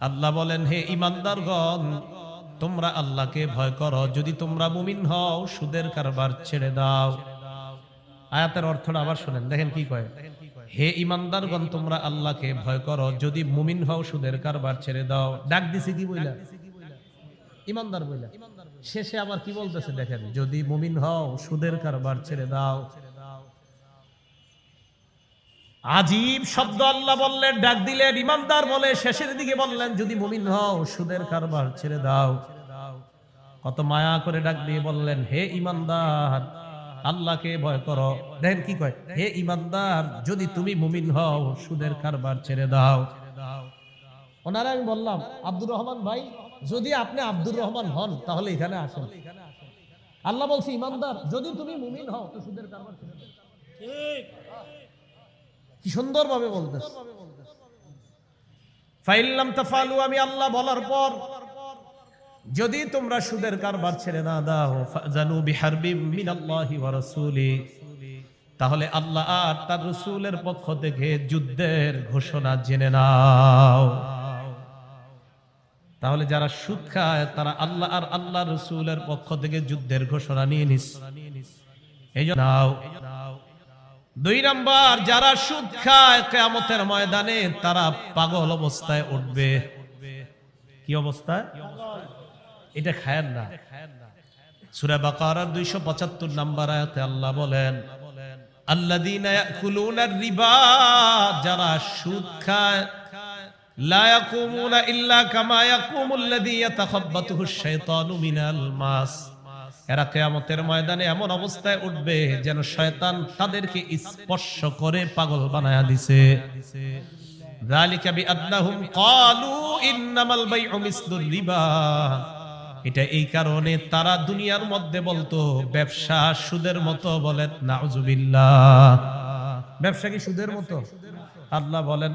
আল্লাহ বলেন, হে ইমানদারগণ, তোমরা আল্লাহকে ভয় করো। যদি তোমরা মুমিন হও, সুদের কারবার ছেড়ে দাও। আয়াতের অর্থটা আবার শোনেন, দেখেন কি কয়। হে ইমানদারগণ, তোমরা আল্লাহকে ভয় করো। যদি মুমিন হও, সুদের কারবার ছেড়ে দাও। ডাক দিছে কি বইলা? ইমানদার বইলা। শেষে আবার কি বলতেছে, দেখেন, যদি মুমিন হও, সুদের কারবার ছেড়ে দাও। আজীব শব্দ আল্লাহ বললেন, ডাক দিলেন, ইমানদার বলে শেষের দিকে বললেন, যদি মুমিন হও, সুদের কারবার ছেড়ে দাও। কত মায়া করে ডাক দিয়ে বললেন, হে ইমানদার, আল্লাহকে ভয় করো। দেখেন কি কয়, হে ইমানদার, যদি তুমি মুমিন হও, সুদের কারবার ছেড়ে দাও। ওনারা আমি বললাম, আব্দুর রহমান ভাই, যদি আপনি আব্দুর রহমান হন, তাহলে এখানে আসেন। আল্লাহ বলছি, ইমানদার, যদি তুমি মুমিন হও, তো সুদের কারবার ছেড়ে দাও। কি সুন্দর ভাবে বলতেছে ফাইল্লাম তাফালু, আমি আল্লাহ বলার পর, যদি তোমরা সুদের কারবার ছেড়ে না দাও ফাজানু বিহারবিম মিনাল্লাহি ওয়া রাসূলি। তাহলে আল্লাহ আর তার রসুলের পক্ষ থেকে যুদ্ধের ঘোষণা জেনে নাও। তাহলে যারা সুদ খায়, তারা আল্লাহ আর আল্লাহ রসুলের পক্ষ থেকে যুদ্ধের ঘোষণা নিয়ে নিস। এই নাও। দুই নাম্বার, যারা সুদ খায় কেয়ামতের ময়দানে, তারা পাগল অবস্থায় উঠবে। কি অবস্থায় এটা খায়েন না। সুরা বাকারার দুইশো পঁচাত্তর নাম্বার আয়াতে আল্লাহ বলেন ইয়াকুলুনা রিবা যারা সুদ খায় মিনাল এরা কেয়ামতের ময়দানে এমন অবস্থায় উঠবে যেন শয়তান তাদেরকে স্পর্শ করে পাগল বানায়া দিছে। এটা এই কারণে তারা দুনিয়ার মধ্যে বলতো, ব্যবসা সুদের মতো বলেন, নাউজুবিল্লাহ। ব্যবসা কি সুদের মতো? আল্লাহ বলেন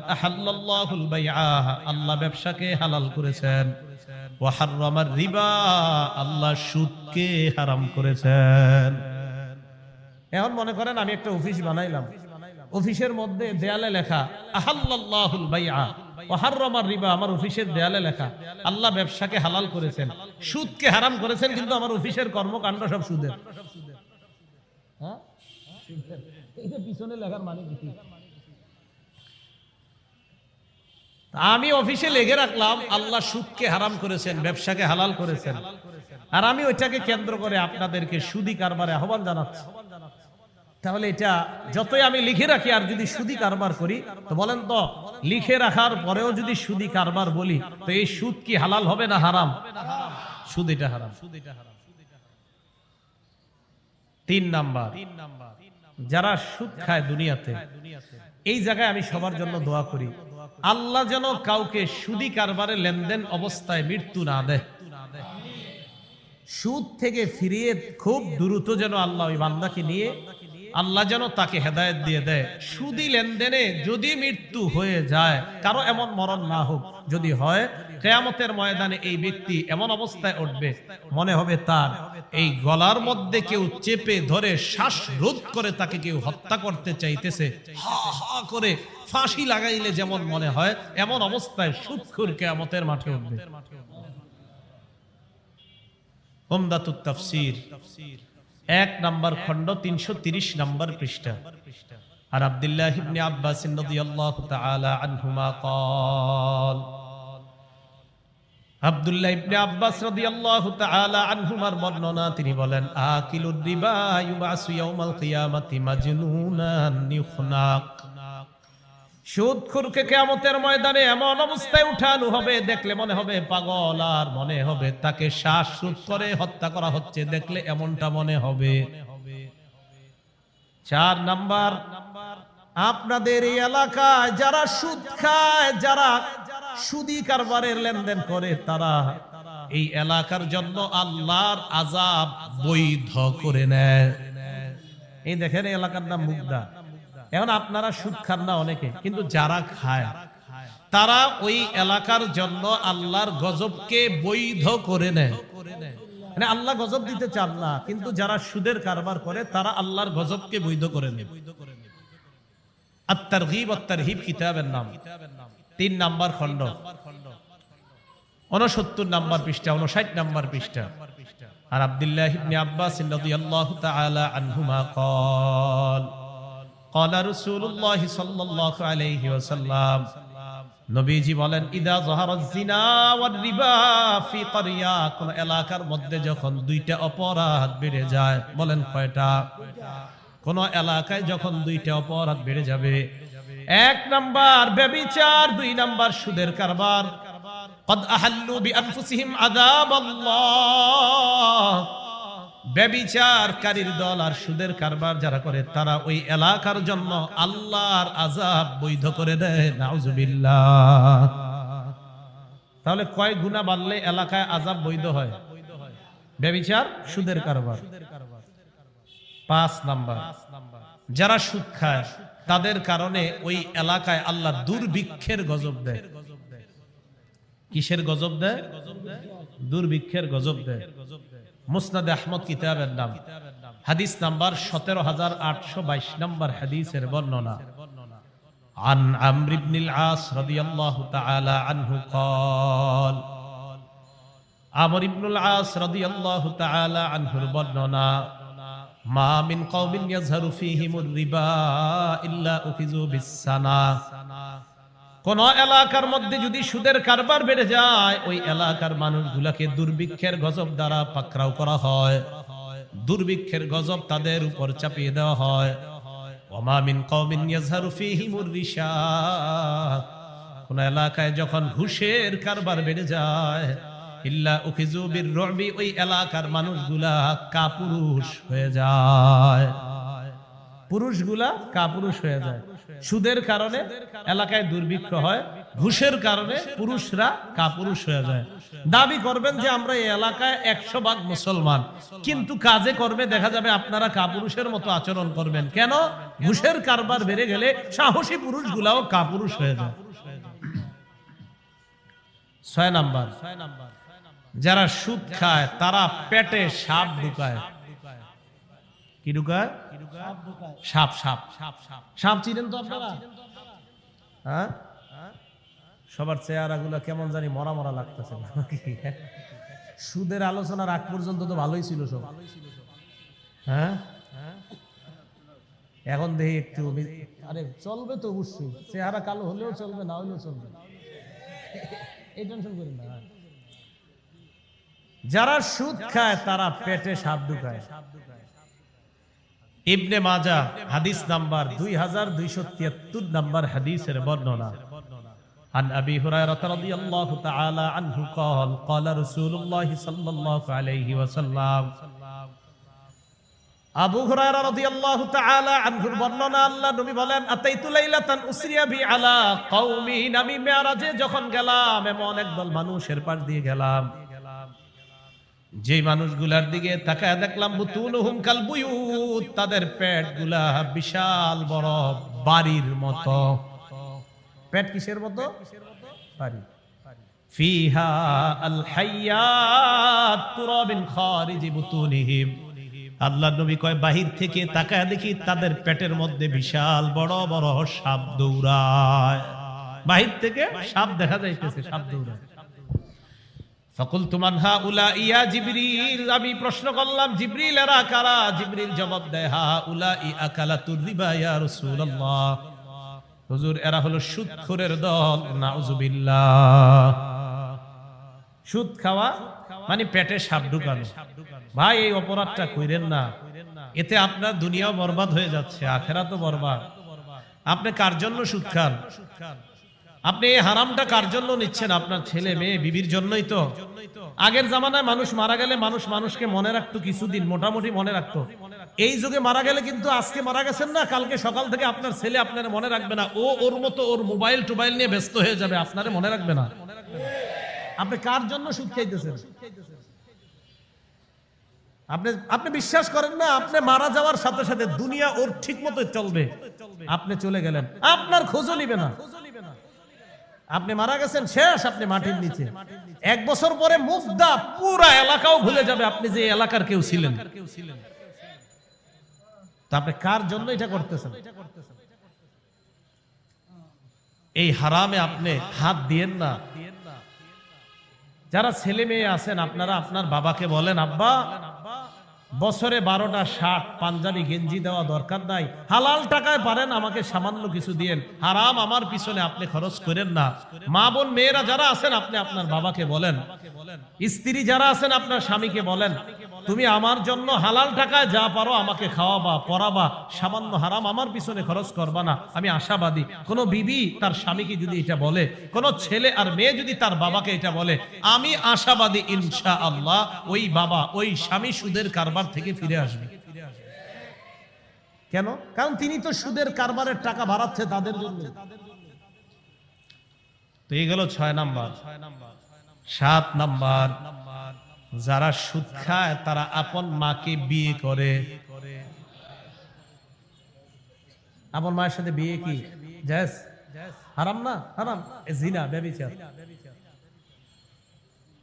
আল্লাহ ব্যবসাকে হালাল করেছেন। ওয়া হাররামার রিবা, আল্লাহ সুদকে হারাম করেছেন। এখন মনে করেন আমি একটা অফিস বানাইলাম। অফিসের মধ্যে দেয়ালে লেখা, আহাল্লাল্লাহুল বাইআ। ওয়া রিবা আমার অফিসের দেয়ালে লেখা, আল্লাহ ব্যবসাকে হালাল করেছেন। সুদকে হারাম করেছেন কিন্তু আমার অফিসের কর্মকাণ্ড সব সুদের। হ্যাঁ? পিছনে লেখার মানে কি? আমি অফিসে লেগে রাখলাম, আল্লাহ সুদকে হারাম করেছেন, ব্যবসাকে হালাল করেছেন। আর আমি ওইটাকে কেন্দ্র করে আপনাদেরকে সুদি কারবারে আহ্বান জানাচ্ছি। তাহলে এটা যতই আমি লিখে রাখি, আর যদি সুদি কারবার করি, তো বলেন তো, লিখে রাখার পরেও যদি সুদি কারবার বলি, তো এই সুদ কি হালাল হবে না হারাম? সুদ এটা হারাম। তিন নাম্বার, যারা সুদ খায় দুনিয়াতে, এই জায়গায় আমি সবার জন্য দোয়া করি। আল্লাহ যেন কাউকে সুদি কারবারে লেনদেন অবস্থায় মৃত্যু না দেয়। সুদ থেকে ফিরিয়ে খুব দ্রুত যেন আল্লাহ ওই বান্দাকে নিয়ে আল্লাহ যেন তাকে হেদায়ত দিয়ে দেয়। সুদি লেনদেনে যদি মৃত্যু হয়ে যায়, কারও এমন মরণ না হোক, যদি হয়, কেয়ামতের ময়দানে এই ব্যক্তি এমন অবস্থায় উঠবে, মনে হবে তার এই গলার মধ্যে কেউ চেপে ধরে শ্বাস রোধ করে তাকে কেউ হত্যা করতে চাইতেছে। হা হা করে ফাঁসি লাগাইলে যেমন মনে হয়, এমন অবস্থায় সুৎখুর কেয়ামতের মাঠে উঠবে। ওমদাতুত তাফসীর। এক নাম্বার খণ্ড তিনশো তিরিশ নাম্বার পৃষ্ঠা আর আব্দুল্লাহ ইবনে আব্বাস রাদিয়াল্লাহু তাআলা আনহুমা قال আব্দুল্লাহ ইবনে আব্বাস রাদিয়াল্লাহু তাআলা আনহুমার বর্ণনা তিনি বলেন আকিলুর রিবা ইউবাসু ইয়াউমাল কিয়ামাতি মাজনুনান ইউখনাক সুদখুরকে কেয়ামতের ময়দানে এমন অবস্থায় উঠানো হবে, দেখলে মনে হবে পাগল, আর মনে হবে তাকে শ্বাস সুদ করে হত্যা করা হচ্ছে, দেখলে এমনটা মনে হবে। চার নাম্বার, আপনাদের এই এলাকায় যারা সুদ খায়, যারা সুদি কারবারের লেনদেন করে, তারা এই এলাকার জন্য আল্লাহর আজাব বৈধ করে নেয়। এই দেখেন এলাকার নাম মুগদা। এখন আপনারা সুদ খান না অনেকে, কিন্তু যারা খায়, তারা ওই এলাকার জন্য আল্লাহর গজবকে বৈধ করে নেয়। মানে আল্লাহ গজব দিতে চান না, কিন্তু যারা সুদের কারবার করে, তারা আল্লাহর গজবকে বৈধ করে নেয়। নাম। তিন নাম্বার খণ্ড। উনসত্তর নাম্বার পৃষ্ঠা উনষাট নাম্বার পৃষ্ঠা। আর আব্দুল্লাহ আব্বাস রাদিয়াল্লাহু আনহুমা কল। قال رسول الله صلى الله عليه وسلم নবীজি বলেন ইদা জহারাজ জিনা ওয়ার রিবা ফি ক্বরিয়া কোন এলাকার মধ্যে যখন দুইটা অপরাধ বেড়ে যায় বলেন কয়টা কোন এলাকায় যখন দুইটা অপরাধ বেড়ে যাবে এক নাম্বার ব্যভিচার দুই নাম্বার সুদের কারবার قد احلوا بانفسهم عذاب الله ব্যবিচারকারীর দল আর সুদের কারবার যারা করে, তারা ওই এলাকার জন্য আল্লাহর আজাব বৈধ করে দেয়। নাউজুবিল্লাহ। তাহলে কয় গুণা বাড়লে এলাকায় আজাব বৈধ হয়? ব্যবিচার, সুদের কারবার। পাঁচ নাম্বার। যারা সুদ খায়, তাদের কারণে ওই এলাকায় আল্লাহ দুর্ভিক্ষের গজব দেয়। কিসের গজব দেয়? দুর্ভিক্ষের গজব দেয়। মুসনাদ আহমদ কিতাবের নাম হাদিস নাম্বার সতেরো হাজার আটশো বাইশ নম্বর হাদিসের বর্ণনা عن عمرو بن العاص رضي الله تعالى عنه قال عمرو بن العاص رضي الله تعالى عنه বর্ণনা মা মিন কওমিন ইয়াজহারু ফীহিমুর রিবা ইল্লা উখিযু বিসসানা কোন এলাকার মধ্যে যদি সুদের কারবার বেড়ে যায়, ওই এলাকার মানুষগুলাকে দুর্ভিক্ষের গজব দ্বারা পাকড়াও করা হয়। দুর্ভিক্ষের গজব তাদের উপর চাপিয়ে দেওয়া হয়। ওমা মিন কওমিন ইয়াজহারু ফীহিমুর রিশা। কোন এলাকায় যখন ঘুষের কারবার বেড়ে যায়, ইল্লা উখিজু বির ওই এলাকার মানুষগুলা কাপুরুষ হয়ে যায়। পুরুষগুলা কাপুরুষ হয়ে যায়। সুদের কারণে এলাকায় দুর্ভিক্ষ হয়, ঘুষের কারণে পুরুষরা কাপুরুষ হয়ে যায়। দাবি করবেন যে আমরা এই এলাকায় একশো ভাগ মুসলমান। কিন্তু কাজে করবে দেখা যাবে আপনারা কাপুরুষের মতো আচরণ করবেন। কেন? ঘুষের কারবার বেড়ে গেলে সাহসী পুরুষগুলাও কাপুরুষ হয়ে যায়। ছয় নাম্বার, যারা সুদ খায়, তারা পেটে সাপ ঢুকায়। কি ঢুকায়? সাপ সাপ সাপ সাপ। সাপ চিনেন তো আপনারা? হ্যাঁ? সবার চেহারা গুলো কেমন জানি মরা মরা লাগতেছে সুদের আলোচনার আগ পর্যন্ত তো ভালোই ছিল সব। হ্যাঁ? এখন দেখি একটু আরে চলবে তো অবশ্যই। চেহারা কালো হলেও চলবে, না হলেও চলবে। এই টেনশন করি না যারা সুদ খায়, তারা পেটে সাপ ঢুকায়। ইবনে মাজা হাদিস নাম্বার দুই হাজার দুইশো তিয়াত্তর নাম্বার হাদিসের বর্ণনা عن أبي هريرة رضي الله تعالى عنه قال قال رسول الله صلى الله عليه وسلم আবু হুরায়রা রাদিয়াল্লাহু তাআলা আনহুর বর্ণনা আল্লাহ নবী বলেন আতাইতু লাইলাতান উসরিয়া বি আলা কওমিন আমি মেরাজে যখন গেলাম এমন একদল মানুষের পাশ দিয়ে গেলাম যে মানুষগুলার দিকে তাকায় দেখলাম, বুতুলুহুম কাল বুয়ুত, তাদের পেটগুলা বিশাল বড় বাড়ির মতো। পেট কিসের মতো? বাড়ি। ফিহা আল হাইয়াত তুরাবিন খারিজি বুতুনিহিম। আল্লাহ নবী কয়, বাহির থেকে তাকায় দেখি তাদের পেটের মধ্যে বিশাল বড় বড় সাপ দৌড়ায়। বাহির থেকে সাপ দেখা যাইতেছে, সাপ দৌড়ায়। ফকুল তুমান হা উলা ইয়া জিবরিল। আমি প্রশ্ন করলাম, জিবরিল এরা কারা? জিবরিল জবাব দেয় হা উলা ই আকালা তুরিবা ইয়া রাসূলুল্লাহ। হুজুর, এরা হলো সুদখোরের দল, নাউজুবিল্লাহ। সুদ খাওয়া মানে পেটে সাপ ঢুকানো। ভাই, এই অপরাধটা কইরেন না। এতে আপনার দুনিয়াও বরবাদ হয়ে যাচ্ছে আখেরা তো বরবাদ। আপনি কার জন্য সুদ খান? আপনি এই হারামটা কার জন্য নিচ্ছেন? আপনার ছেলে, মেয়ে, বিবির জন্যই তো। আগের জামানায় মানুষ মারা গেলে মানুষ মানুষকে মনে রাখতো, কিছুদিন মোটামুটি মনে রাখতো। এই যুগে মারা গেলে কিন্তু আজকে মারা গেছেন না, কালকে সকাল থেকে আপনার ছেলে আপনার মনে রাখবে না। ও ওর মতো ওর মোবাইল, টোবাইল নিয়ে ব্যস্ত হয়ে যাবে, আপনারে মনে রাখবে না। আপনি কার জন্য সুদ খাইতেছেন? আপনি আপনি বিশ্বাস করেন না, আপনি মারা যাওয়ার সাথে সাথে দুনিয়া ওর ঠিক মতো চলবে। আপনি চলে গেলেন। আপনার খোঁজও নিবে না। আপনি মারা গেছেন শেষ আপনি মাটির নিচে। এক বছর পরে মুগ্ধা পুরা এলাকাও ভুলে যাবে আপনি যে এলাকার কেউ ছিলেন। তা আপনি কার জন্য এটা করতেছেন? এই হারামে আপনি হাত দিয়েন না। যারা ছেলে মেয়ে আছেন আপনারা আপনার বাবাকে বলেন আব্বা বছরে বারোটা শার্ট পাঞ্জাবি, গেঞ্জি দেওয়া দরকার নাই। হালাল টাকায় পারেন, আমাকে সামান্য কিছু দিয়েন। হারাম আমার পিছনে আপনি খরচ করেন না। মা বোন, মেয়েরা যারা আছেন, আপনি আপনার বাবাকে বলেন। স্ত্রী যারা আছেন, আপনার স্বামীকে বলেন, তুমি আমার জন্য হালাল টাকায় যা পারো আমাকে খাওয়াবা, পড়াবা, সামান্য হারাম আমার পিছনে খরচ করবা না। আমি আশাবাদী। কোন বিবি তার স্বামীকে যদি এটা বলে, কোন ছেলে আর মেয়ে যদি তার বাবাকে এটা বলে, আমি আশাবাদী ইনশা আল্লাহ ওই বাবা, ওই স্বামী সুদের কারবার থেকে ফিরে আসবে। কেন? কারণ তিনি তো সুদের কারবারের টাকা বাড়াচ্ছে তাদের জন্য। তো এই গেল ছয় নাম্বার। সাত নাম্বার, যারা সুদ খায়, তারা আপন মাকে বিয়ে করে। আপন মায়ের সাথে বিয়ে কি? হারাম না? হারাম। জিনা ব্যভিচার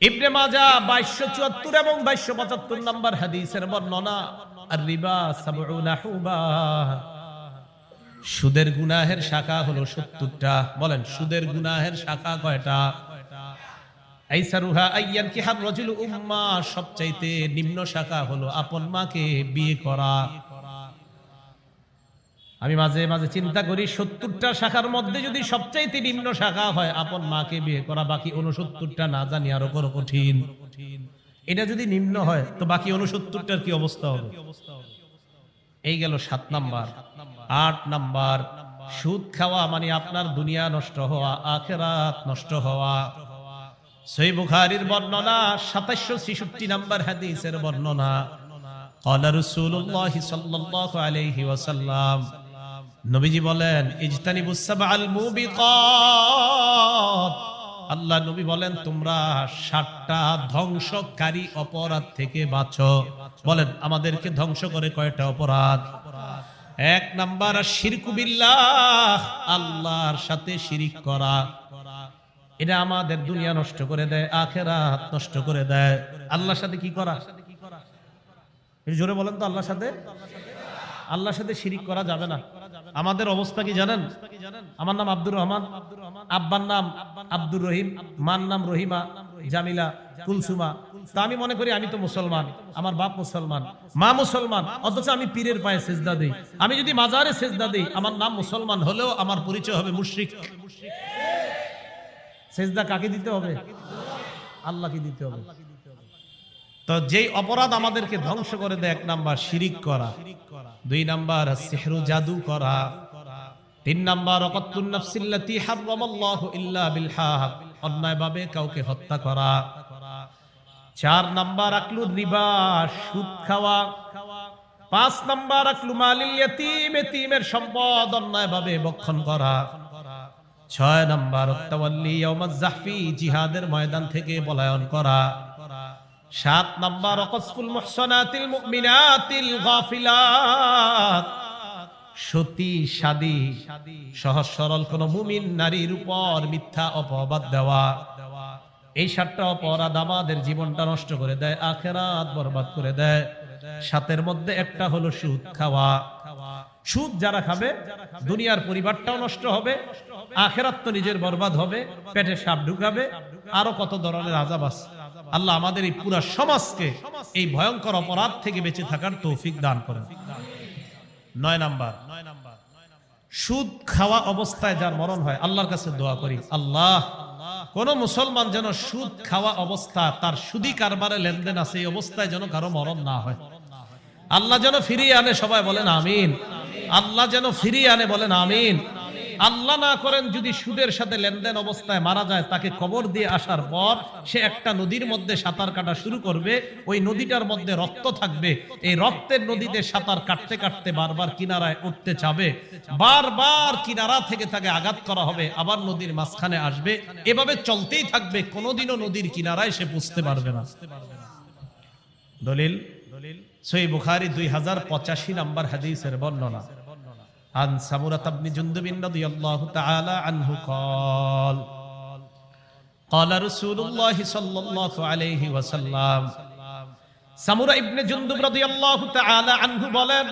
ইবনে মাজা 2274 এবং 2275 নম্বর হাদিসের বর্ণনা আর সুদের গুনাহের শাখা হলো 70টা বলেন, সুদের গুনাহের শাখা কয়টা? আমি মাঝে মাঝে চিন্তা করি, সত্তরটা শাখার মধ্যে যদি সবচাইতে নিম্ন শাখা হয়, আপন মাকে বিয়ে করা, বাকি না জানি আরও কঠিন। এটা যদি নিম্ন হয়, তো বাকি উনসত্তরটার কি অবস্থা হবে? এই গেল সাত নাম্বার। আট নাম্বার। সুদ খাওয়া মানে আপনার দুনিয়া নষ্ট হওয়া, আখেরাত নষ্ট হওয়া। সই বুখারির বর্ণনা সাতাশশো ছেষট্টি নাম্বার হাদিসের বর্ণনা قال رسول الله صلى الله عليه وسلم নবীজি বলেন ইজতানিবুস সাবআল মুবিকাত আল্লাহ নবী বলেন তোমরা সাতটা ধ্বংসকারী অপরাধ থেকে বাঁচো বলেন আমাদেরকে ধ্বংস করে কয়টা অপরাধ এক নাম্বার শিরকু বিল্লাহ আল্লাহর সাথে শিরিক করা এটা আমাদের দুনিয়া নষ্ট করে দেয়, আখেরাত নষ্ট করে দেয়। আল্লাহর সাথে কি করা? জোরে বলেন তো, আল্লাহর সাথে? আল্লাহর সাথে শিরিক করা যাবে না। আমাদের অবস্থা কি জানেন? আমার নাম আব্দুর রহমান, আব্বার নাম আব্দুর রহিম, মার নাম রহিমা, জামিলা কুলসুমা। তা আমি মনে করি আমি তো মুসলমান, আমার বাপ মুসলমান, মা মুসলমান, অথচ আমি পীরের পায়ে সেজদা দিই। আমি যদি মাজারে সেজদা দিই, আমার নাম মুসলমান হলেও আমার পরিচয় হবে মুশরিক। সেজদা কাকে দিতে হবে? আল্লাহকে দিতে হবে। তো যেই অপরাধ আমাদেরকে ধ্বংস করে দেয়, এক নাম্বার শিরিক করা, দুই নাম্বার সেহরু জাদু করা, তিন নাম্বার অকত্তুন নাফসিল্লাতি হারামাল্লাহু ইল্লা বিল হক অন্যায়ভাবে কাউকে হত্যা করা, চার নাম্বার আকলু রিবা, সুদ খাওয়া, পাঁচ নাম্বার আকলু মালিল ইয়াতিম, এতিমের সম্পদ অন্যায়ভাবে বক্ষণ করা ছয় নম্বর জিহাদের ময়দান থেকে পলায়ন করা। সাত নম্বর সতী সহজ সরল মুমিন নারীর উপর মিথ্যা অপবাদ দেওয়া। এই জীবনটা নষ্ট করে দেয়, আখেরাত বরবাদ করে দেয়। সাতের মধ্যে একটা হলো সুদ খাওয়া। সুদ যারা খাবে, দুনিয়ার পরিবারটাও নষ্ট হবে, আখেরাত তো নিজের বরবাদ হবে, পেটে সাপ ঢুকাবে, আরও কত ধরনের আজাব আছে। আল্লাহ আমাদের এই পুরা সমাজকে এই ভয়ঙ্কর অপরাধ থেকে বেঁচে থাকার তৌফিক দান করেন। নয় নাম্বার, সুদ খাওয়া অবস্থায় যার মরণ হয়, আল্লাহর কাছে দোয়া করি, আল্লাহ, কোন মুসলমান যেন সুদ খাওয়া অবস্থা, তার সুদি কারবারে লেনদেন আছে, এই অবস্থায় যেন কারও মরণ না হয়। আল্লাহ যেন ফিরিয়ে আনে, সবাই বলেন, আমিন। আল্লাহ যেন ফিরিয়ে আনে বলেন, আমিন। আল্লাহ না করেন যদি সুদের সাথে লেনদেন অবস্থায় মারা যায়, তাকে কবর দিয়ে আসার পর সে একটা নদীর মধ্যে সাঁতার কাটা শুরু করবে, ওই নদীটার মধ্যে রক্ত থাকবে। এই রক্তের নদীতে সাঁতার কাটতে কাটতে বারবার কিনারায় উঠতে চাবে। বারবার কিনারা থেকে তাকে আঘাত করা হবে, আবার নদীর মাঝখানে আসবে। এভাবে চলতেই থাকবে, কোনোদিনও নদীর কিনারায় সে বুঝতে পারবে না। দলিল দলিল সই বুখারি দুই হাজার পঁচাশি নাম্বার হাদিসের বর্ণনা। عن سمرة بن جندب رضي الله تعالى عنه قال قال رسول الله صلى الله عليه وسلم সামুরা ইবনে জুন্দুব রাদিয়াল্লাহু তাআলা আনহু বলেন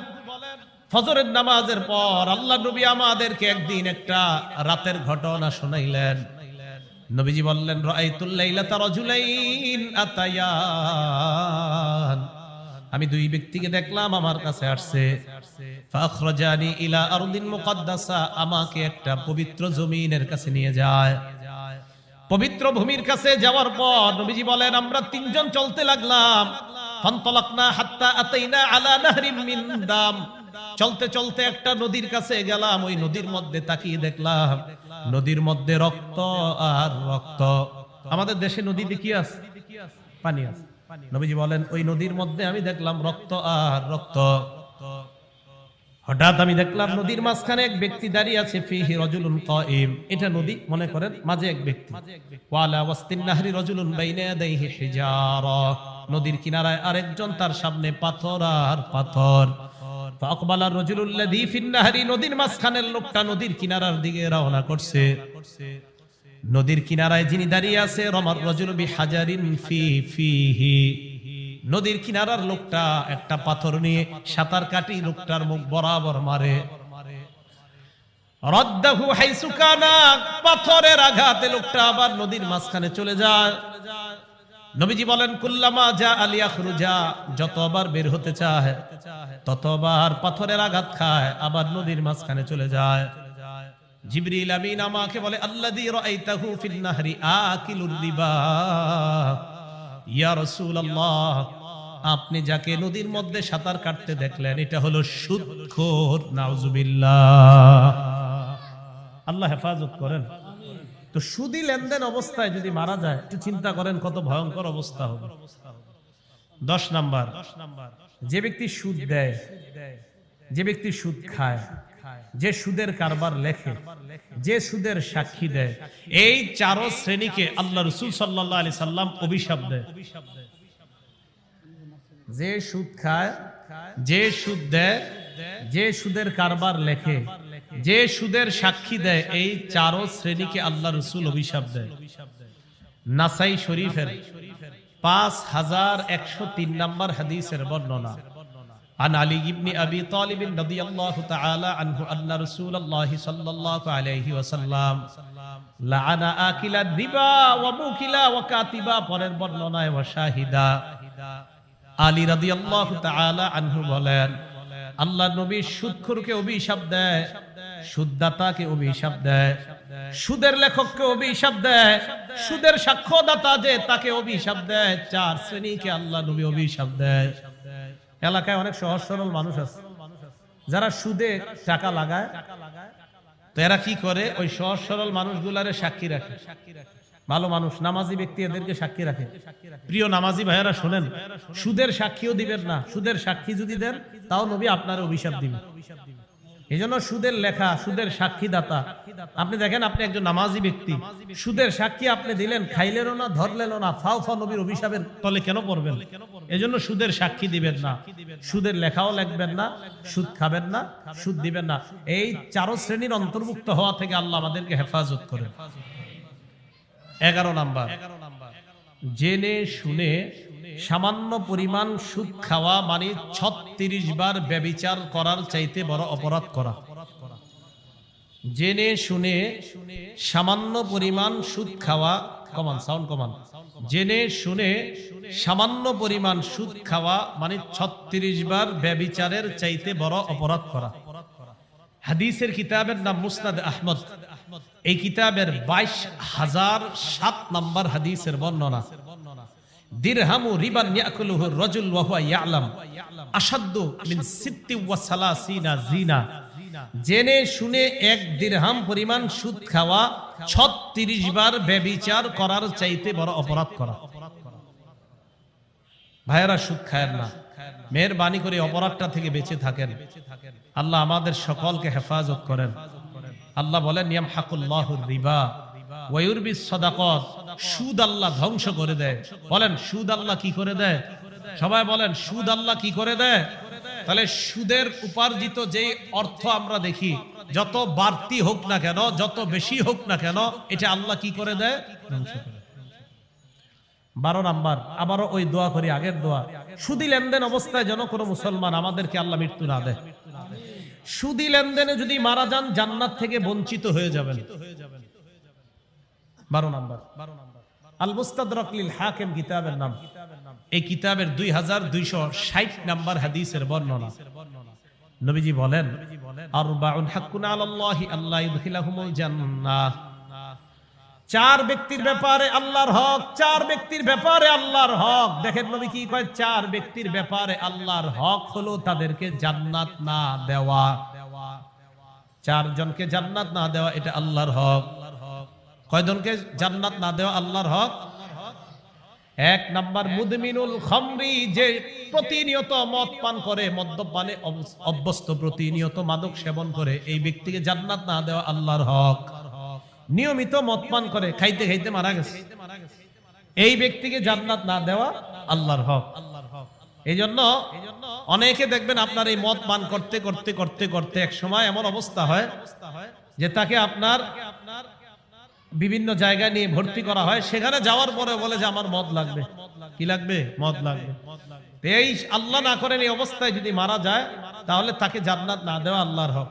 ফজরের নামাজের পর আল্লাহ নবী আমাদেরকে একদিন একটা রাতের ঘটনা শোনাইলেন নবীজি বললেন রাআইতুল লাইলাতা রাজুলাইন আতায়ান আমি দুই ব্যক্তিকে দেখলাম, আমার কাছে আসছে, ফাখরাজানি ইলা আরদিন মুকাদ্দাসা, আমাকে একটা পবিত্র জমিনের কাছে নিয়ে যায়। পবিত্র ভূমির কাছে যাওয়ার পর নবীজি বলেন, আমরা তিনজন চলতে লাগলাম। ফান্তলাকনা হাত্তা আতাইনা আলা নাহরিম মিন দাম। চলতে চলতে একটা নদীর কাছে গেলাম, ওই নদীর মধ্যে তাকিয়ে দেখলাম, নদীর মধ্যে রক্ত আর রক্ত। আমাদের দেশে নদীতে কি আছে? পানি আছে। নবীজি বলেন, ওই নদীর মধ্যে আমি দেখলাম রক্ত আর রক্ত। হঠাৎ আমি দেখলাম নদীর মাঝখানে এক ব্যক্তি দাঁড়িয়ে আছে, ফিহি রজুলুন কাইম। এটা নদী, মনে করেন, মাঝে এক ব্যক্তি। ওয়ালা ওয়াস্তিন নাহরি রজুলুন বাইনা ইয়াদাইহি হিজারা। নদীর কিনারায় আরেকজন, তার সামনে পাথর আর পাথর। ফাকবালা রজুলুল্লাযী ফিন নাহরি। নদীর মাঝখানের লোকটা নদীর কিনারার দিকে রওনা করছে। নদীর কিনারায় যিনি দাঁড়িয়ে আছে, রমার রজুল বি হাজারিন ফি ফিহি। নদীর কিনারার লোকটা একটা পাথর নিয়ে সাঁতার কাটি লোকটার মুখ বরাবর মারে। পাথরের আঘাতে লোকটা আবার নদীর মাঝখানে চলে যায়। নবীজি বলেন, কুল্লামা যা আলিয়া যতবার বের হতে চায় ততবার পাথরের আঘাত খায়, আবার নদীর মাঝখানে চলে যায়। জিবরিল আমিন আমাকে বলে, আল্লাযী রাআইতাহু ফিন নাহরি আকিলুর রিবা। ইয়া রাসূলুল্লাহ, আপনি যাকে নদীর মধ্যে সাঁতার কাটতে দেখলেন, এটা হলো সুদখোর, নাউজুবিল্লাহ। আল্লাহ হেফাজত করেন। তো সুদি লেনদেন অবস্থায় যদি মারা যায়, একটু চিন্তা করেন কত ভয়ঙ্কর অবস্থা হবে। দশ নাম্বার, যে ব্যক্তি সুদ দেয়, যে ব্যক্তি সুদ খায় যে সুদের কারবার লেখে, যে সুদের সাক্ষী দেয়, এই চারো শ্রেণীকে আল্লাহ রসুল সাল্লাহ আলি সাল্লাম অভিশাপ দেয়। যে সুদ খায়, যে সুদ দেয়, যে সুদের কারবার লেখে, যে সুদের সাক্ষী দেয়, এই চারো শ্রেণীকে আল্লাহ রসুল অভিশাপ দেয়। নাসাই শরীফের পাঁচ হাজার একশো তিন নম্বর হাদিসের বর্ণনা। عن علي بن أبي طالب رضي الله تعالى عنه أن رسول الله صلى الله عليه وسلم لعن آكل الربا وموكلا وكاتبا পরের বর্ণনায় ওয়াশাহিদা আলী রাদিয়াল্লাহু তাআলা আনহু বলেন আল্লাহ নবী সুদখোরকে অভিশাপ দেয় সুদদাতাকে অভিশাপ দেয় সুদের লেখককে অভিশাপ দেয় সুদের সাক্ষ্যদাতা যে তাকে অভিশাপ দেয় চার শ্রেণীকে আল্লাহ নবী অভিশাপ দেয় এলাকায় অনেক সহজ সরল মানুষ আছে। যারা সুদে টাকা লাগায়, তো এরা কি করে? ওই সহজ সরল মানুষগুলারে সাক্ষী রাখে। ভালো মানুষ, নামাজি ব্যক্তি এদেরকে সাক্ষী রাখে। প্রিয় নামাজি ভাইয়েরা, শোনেন, সুদের সাক্ষীও দিবেন না। সুদের সাক্ষী যদি দেন, তাও নবী আপনার অভিশাপ দিবেন এই জন্য সুদের লেখা, সুদের সাক্ষীদাতা। আপনি দেখেন, আপনি একজন নামাজি ব্যক্তি। সুদের সাক্ষী আপনি দিলেন, খাইলেনও না, ধরলেনও না ফাও ফা নবীর অভিশাপের তলে কেন পড়বেন? এজন্য সুদের সাক্ষী দিবেন না। সুদের লেখাও লিখবেন না, সুদ খাবেন না, সুদ দিবেন না। এই চারো শ্রেণির অন্তর্ভুক্ত হওয়া থেকে আল্লাহ আমাদেরকে হেফাজত করে এগারো নাম্বার। জেনে শুনে সামান্য পরিমাণ সুদ খাওয়া মানে ছত্রিশ বার ব্যবিচার করার চাইতে বড় অপরাধ করা। জেনে শুনে সামান্য পরিমাণ সুদ খাওয়া, কমান সাউন্ড কমান। জেনে শুনে সামান্য পরিমাণ সুদ খাওয়া মানে ছত্রিশ বার ব্যবিচারের চাইতে বড় অপরাধ করা। হাদিসের কিতাবের নাম মুসনাদ আহমদ। এই কিতাবের বাইশ হাজার সাত নম্বর হাদিসের বর্ণনা। দিরহামু রিবান ইয়াকুলুহু রাজুল ওয়া হুয়া ইয়ালাম। আশাদ্দু মিন সিত্তি ওয়া সালাসিনা জিনা। জেনে শুনে এক দিরহাম পরিমাণ সুদ খাওয়া 36 বার ব্যভিচার করার চাইতে বড় অপরাধ করা। ভাইয়েরা, সুদ খায়েন না। মেহরবানি করে অপরাধটা থেকে বেঁচে থাকেন। আল্লাহ আমাদের সকলকে হেফাজত করেন। আল্লাহ বলেন হাকুল্লাহ রিবা সুদ আল্লাহ ধ্বংস করে দেয়। বলেন, সুদ আল্লাহ কি করে দেয়? সবাই বলেন, সুদ আল্লাহ কি করে দেয়? তাহলে সুদের উপার্জিত যে অর্থ আমরা দেখি, যত বাড়তি হোক না কেন, যত বেশি হোক না কেন, এটা আল্লাহ কি করে দেয়? ধ্বংস করে বারো নাম্বার, আবারও ওই দোয়া করি, আগের দোয়া। সুদি লেনদেন অবস্থায় যেন কোনো মুসলমান আমাদেরকে আল্লাহ মৃত্যু না দেয়। সুদি লেনদেনে যদি মারা যান, জান্নাত থেকে বঞ্চিত হয়ে যাবেন। বারো নাম্বার আল মুস্তাদরাক লিল হাকিম কিতাবের নাম। এই কিতাবের দুই হাজার দুইশো ষাট নাম্বার হাদিসের বর্ণনা। নবীজি বলেন, আরবাউন হাক্কুন আলাল্লাহি আল্লাহ ইউদখিলাহুমুল জান্নাহ। চার ব্যক্তির ব্যাপারে আল্লাহর হক, চার ব্যক্তির ব্যাপারে আল্লাহর হক। দেখেন নবী কি কয়, চার ব্যক্তির ব্যাপারে আল্লাহর হক হলো তাদেরকে জান্নাত না দেওয়া। চারজনকে জান্নাত না দেওয়া, এটা আল্লাহর হক। কয়জনকে জান্নাত না দেওয়া আল্লাহর হক? এক নাম্বার মুদমিনুল খমরি যে প্রতিনিয়ত মদ পান করে, মদ্যপানে অভ্যস্ত প্রতিনিয়ত মাদক সেবন করে, এই ব্যক্তিকে জান্নাত না দেওয়া আল্লাহর হক। নিয়মিত মদ পান করে, খাইতে খাইতে মারা গেছে। এই ব্যক্তিকে জান্নাত না দেওয়া আল্লাহর হক। এই জন্য অনেকে দেখবেন আপনার এই মদ পান করতে করতে করতে করতে এক সময় এমন অবস্থা হয় যে তাকে আপনার বিভিন্ন জায়গায় নিয়ে ভর্তি করা হয়, সেখানে যাওয়ার পরে বলে যে আমার মদ লাগবে। কি লাগবে? মদ লাগবে। এই আল্লাহ না করেন এই অবস্থায় যদি মারা যায়, তাহলে তাকে জান্নাত না দেওয়া আল্লাহর হক।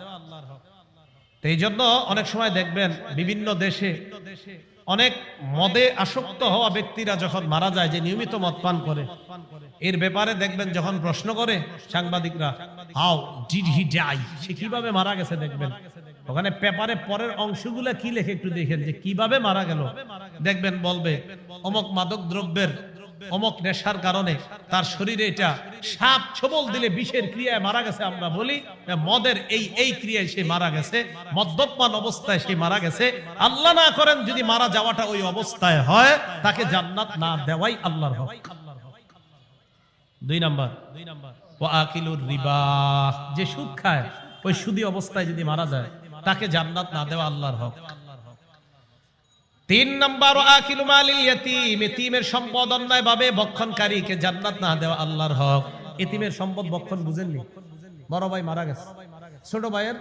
এই জন্য অনেক সময় দেখবেন বিভিন্ন দেশে অনেক মদে আসক্ত হওয়া ব্যক্তিরা যখন মারা যায়, যে নিয়মিত মদ পান করে, এর ব্যাপারে দেখবেন যখন প্রশ্ন করে সাংবাদিকরা হাউ ডিড হি ডাই সে কীভাবে মারা গেছে দেখবেন। ওখানে পেপারে পরের অংশগুলো কি লেখে একটু দেখেন যে কীভাবে মারা গেল। দেখবেন বলবে, অমক মাদক দ্রব্যের, অমক নেশার কারণে তার শরীরে এটা সাপ ছবল দিলে বিষের ক্রিয়ায় মারা গেছে আমরা বলি মদের এই এই ক্রিয়ায় সে মারা গেছে, মদ্যপান অবস্থায় সে মারা গেছে। আল্লাহ না করেন যদি মারা যাওয়াটা ওই অবস্থায় হয়, তাকে জান্নাত না দেওয়াই আল্লাহর হক। দুই নাম্বার দুই নাম্বার ও আকিলুর রিবা, যে সুদ খায়, ওই সুদি অবস্থায় যদি মারা যায় তাকে জান্নাত না দেওয়া আল্লাহর হক। তিন নম্বর আকিলু মালিল ইয়াতিম। এতিমের সম্পদ অন্যায় ভাবে ভক্ষণকারীকে জান্নাত না দেওয়া আল্লাহর হক। এতিমের সম্পদ ভক্ষণ বুঝেননি? বড় ভাই মারা গেছে। ছোট ভাইয়ের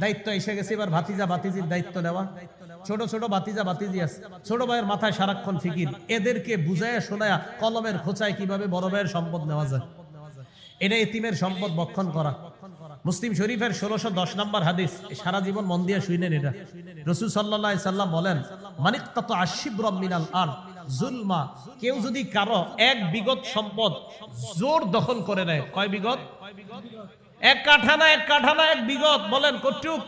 দায়িত্ব এসে গেছে। এবার ভাতিজা, ভাতিজির দায়িত্ব নেওয়া। ছোট ছোট ভাতিজা, ভাতিজি আছে। ছোট ভাইয়ের মাথায় সারাক্ষণ ফিকির। এদেরকে বুঝায় শোনায়া কলমের খোঁচায় কীভাবে বড় ভাইয়ের সম্পদ নেওয়া যায়? এটা এতিমের সম্পদ বক্ষণ করা। মুসলিম শরীফের ষোলোশো দশ নম্বর হাদিস। সারা জীবন মন দিয়ে শুনেন এটা। রসুল সাল্লাহ সাল্লাম বলেন, মানিক তত আশিব মিনাল আর জুলমা, কেউ যদি কারও এক বিগত সম্পদ জোর দখল করে নেয়। কয় বিগত? এক কাঠা না এক কাঠা না এক বিগত, বলেন কটুক।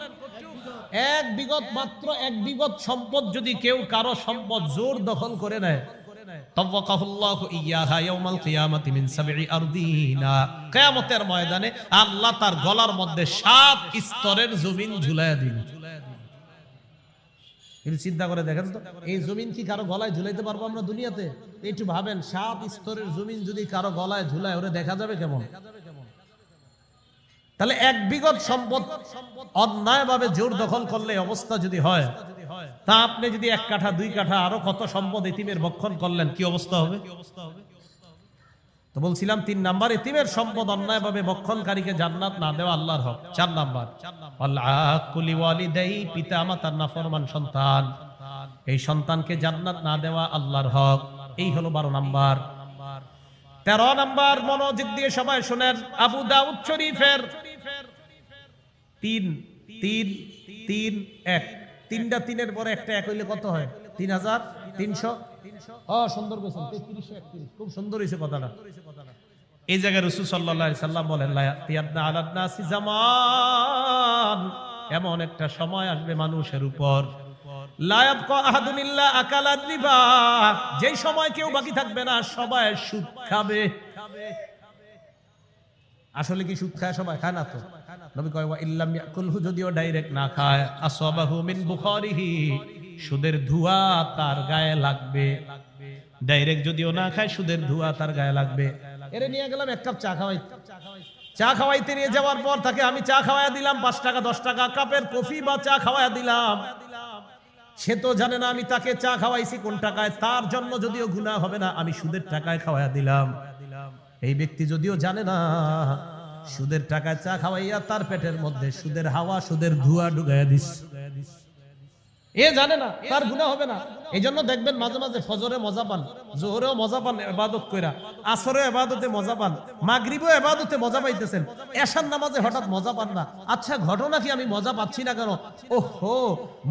এক বিগত মাত্র এক বিগত সম্পদ যদি কেউ কারও সম্পদ জোর দখল করে নেয় জমিন কি কারও গলায় ঝুলাইতে পারব আমরা দুনিয়াতে? একটু ভাবেন, সাত স্তরের জমিন যদি কারও গলায় ঝুলায়, ওরে দেখা যাবে কেমন? তাহলে এক বিগত সম্পদ অন্যায় ভাবে জোর দখল করলে অবস্থা যদি হয় তা আপনি যদি এক কাঠা, দুই কাঠা, আরও কত সম্পদ এতিমের ভক্ষণ করলেন, কি অবস্থা হবে? তো বলছিলাম, তিন নাম্বার, এতিমের সম্পদ অন্যায় ভাবে ভক্ষণকারীকে জান্নাত না দেওয়া আল্লাহর হক। চার নাম্বার পিতা, মাতার নাফরমান সন্তান। এই সন্তানকে জান্নাত না দেওয়া আল্লাহর হক। এই হলো বারো নাম্বার। তেরো নাম্বার, মনোযোগ দিয়ে সবাই শোনেন, আবু দাউদ শরীফের তিন তিন তিন, এক। তিনটা তিনের পরে একটা এক হইলে কত হয়? তিন হাজার তিনশো? সুন্দর বলছেন তেত্রিশশো খুব সুন্দর হয়েছে কথাটা। এই জায়গায় রসুল সাল্লাহ সাল্লাম বলেন জামান। এমন একটা সময় আসবে মানুষের উপর। যেই সময় কেউ বাকি থাকবে না, সবাই সুদ খাবে। আসলে কি সুদ খায় সবাই? খায় না তো? নবী কয় ইল্লাম ইয়াকুলহু যদিও ডাইরেক্ট না খায়। মিন বুখারিহি সুদের তার গায়ে লাগবে। ডাইরেক্ট যদিও না খায়, সুদের তার গায়ে লাগবে। নিয়ে গেলাম এক কাপ চা খাওয়াই। চা খাওয়াইতে নিয়ে যাওয়ার পর তাকে আমি চা খাওয়াইয়া দিলাম, পাঁচ টাকা, দশ টাকা, কাপের কফি বা চা খাওয়াইয়া দিলাম। সে তো জানে না আমি তাকে চা খাওয়াইছি কোন টাকায়, তার জন্য যদিও গুনাহ হবে না, আমি সুদের টাকায় খাওয়াইয়া দিলাম। এই ব্যক্তি যদিও জানে না সুদের টাকায় চা খাওয়াইয়া তার পেটের মধ্যে সুদের হাওয়া, সুদের ধোঁয়া ঢুকাইয়া দিস। এ জানে না, তার গুণা হবে না। এই জন্য দেখবেন মাঝে মাঝে ফজরে মজা পান, জোহরেও মজা পান এবাদত কইরা আসরে এবাদতে মজা পান, মাগরিবও এবাদতে মজা পাইতেছেন। এশার নামাজে হঠাৎ মজা পান না। আচ্ছা ঘটনা কি আমি মজা পাচ্ছি না কেন? ও হো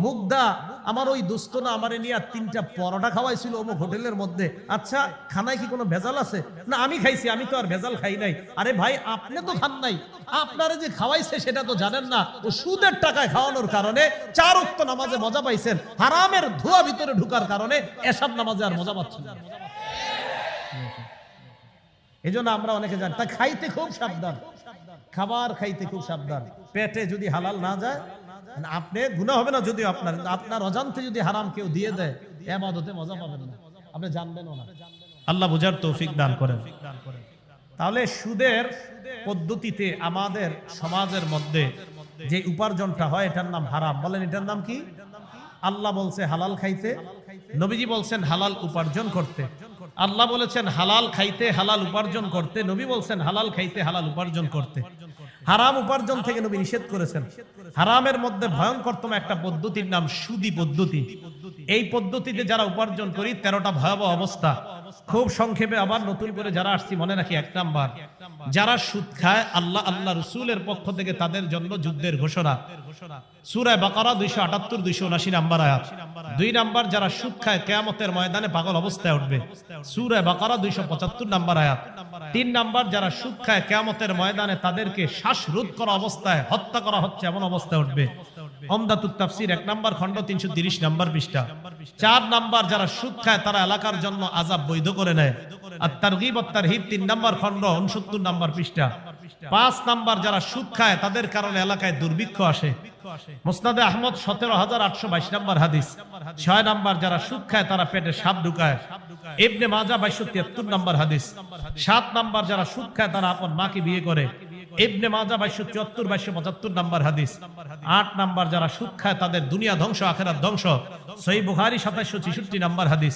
মুগদা আমার ওই দোস্ত না আমার নিয়ে তিনটা পরোটা খাওয়াইছিল অমুক হোটেলের মধ্যে। আচ্ছা খানায় কি কোনো ভেজাল আছে? না, আমি খাইছি, আমি তো আর ভেজাল খাই নাই। আরে ভাই, আপনি তো খান নাই। আপনারা যে খাওয়াইছে সেটা তো জানেন না। ও সুদের টাকায় খাওয়ানোর কারণে চার উক্ত নামাজে মজা পাইছেন। হারামের ধোয়া ভিতরে ঢুকার কারণে এসব নামাজে আর মজা পাচ্ছেন। এই জন্য আমরা অনেকে জানি তাই খাইতে খুব সাবধান। খাবার খাইতে খুব সাবধান। পেটে যদি হালাল না যায় আপনি গুণা হবে না যদিও আপনার আপনার অজান্তে যদি হারাম কেউ দিয়ে দেয়, এবাদতে মজা পাবেন না। আপনি জানবেনও না। আল্লাহ বুঝার তৌফিক দান করেন। তাহলে সুদের পদ্ধতিতে আমাদের সমাজের মধ্যে যে উপার্জনটা হয়, এটার নাম হারাম। বলেন, এটার নাম কি? আল্লাহ বলছে হালাল খাইতে, নবীজি বলছেন হালাল উপার্জন করতে। আল্লাহ বলেছেন হালাল খাইতে, হালাল উপার্জন করতে, নবী বলছেন হালাল খাইতে, হালাল উপার্জন করতে। হারাম উপার্জন থেকে নবী নিষেধ করেছেন। হারামের মধ্যে ভয়ঙ্করতম একটা পদ্ধতির নাম সুদি পদ্ধতি। এই পদ্ধতিতে যারা উপার্জন করি, তেরোটা ভয়াবহ অবস্থা। খুব সংক্ষেপে আবার নতুন করে যারা আসছি, মনে রাখি এক নাম্বার। যারা সুদ খায়, আল্লাহ আল্লাহ রসুলের পক্ষ থেকে তাদের জন্য যুদ্ধের ঘোষণা। সুরায় বাকারা দুইশো আটাত্তর, দুইশো উনাশি নাম্বার আয়াত। দুই নাম্বার, যারা সুদ খায়, কেয়ামতের ময়দানে পাগল অবস্থায় উঠবে। সুরায় বাকারা দুইশো পঁচাত্তর নাম্বার আয়াত। তিন নাম্বার, যারা সুদ খায়, কেয়ামতের ময়দানে তাদেরকে শ্বাসরোধ করা অবস্থায় হত্যা করা হচ্ছে এমন অবস্থায় উঠবে। তারা দুর্ভিক্ষ আসে। মুসনাদে আহমদ সতেরো হাজার আটশো বাইশ নাম্বার হাদিস। ছয় নাম্বার যারা সুদ খায়, তারা পেটে সাপ ঢুকায়। মাজা বাইশো তিয়াত্তর নাম্বার হাদিস। সাত নাম্বার যারা সুদ খায়, তারা আপন মাকে বিয়ে করে। ইবনে মাজা বাইশো চুয়াত্তর, বাইশো পঁচাত্তর নাম্বার হাদিস। আট নাম্বার যারা সুদ খায় তাদের দুনিয়া ধ্বংস, আখেরাত ধ্বংস। সই বুহারি সাতাইশো ছেষট্টি নাম্বার হাদিস।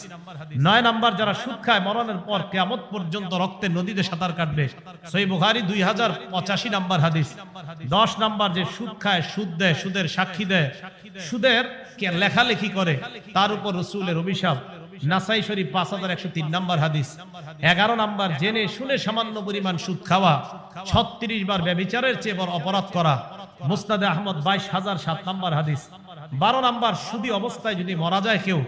নয় নাম্বার যারা সুদ খায় মরণের পর কেমত পর্যন্ত রক্তের নদীতে সাঁতার কাটবে। সই বুহারি দুই হাজার পঁচাশি নাম্বার হাদিস। দশ নাম্বার যে সুদ খায়, সুদ দেয়, সুদের সাক্ষী দেয়। সুদের লেখালেখি করে, তার উপর রসুলের অভিশাপ। নাসাই শরীফ পাঁচ হাজার একশো তিন নম্বর হাদিস। এগারো নম্বর, জেনে শুনে সামান্য পরিমাণ সুদ খাওয়া, ছত্রিশ বার ব্যবিচারের চেয়ে বড় অপরাধ করা, মুস্তাদে আহমদ বাইশ হাজার সাত নম্বর হাদিস। বারো নাম্বার, সুদি অবস্থায় যদি মারা যায় কেউ,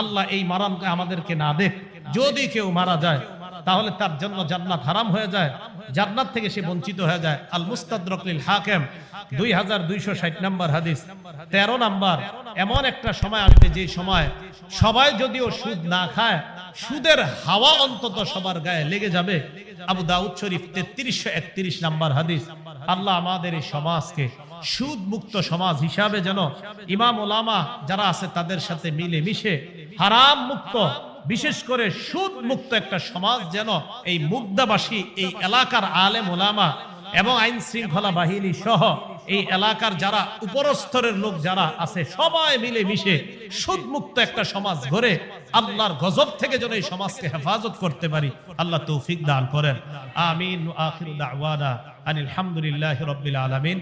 আল্লাহ এই মারানকে আমাদেরকে না দেখ, যদি কেউ মারা যায় তাহলে তার জন্য জান্নাত হারাম হয়ে যায়। জান্নাত থেকে সে বঞ্চিত হয়ে যায়। আল মুস্তাদরকলিল হাকেম দুই হাজার দুইশো নাম্বার হাদিস। তেরো নাম্বার, এমন একটা সময় আসবে যে সময় সবাই যদিও সুদ না খায়, সুদের হাওয়া অন্তত সবার গায়ে লেগে যাবে। আবু দাউদ শরীফ তেত্রিশশো একত্রিশ নাম্বার হাদিস। আল্লাহ আমাদের এই সমাজকে সুদ মুক্ত সমাজ হিসাবে যেন ইমাম ওলামা যারা আছে তাদের সাথে মিলে মিশে হারাম মুক্ত বিশেষ করে সুদ মুক্ত একটা সমাজ যেন এই মুগ্ধাবাসী এই এলাকার আলেম ওলামা এবং আইন শৃঙ্খলা বাহিনী সহ এই এলাকার যারা উপরস্তরের লোক যারা আছে, সবাই মিলে মিশে সুদ মুক্ত একটা সমাজ গড়ে আল্লাহর গজব থেকে যেন এই সমাজকে হেফাজত করতে পারি। আল্লাহ তৌফিক দান করেন। আমিন আখির দাওয়ানা আনিল হামদুলিল্লাহি রাব্বিল আলামিন।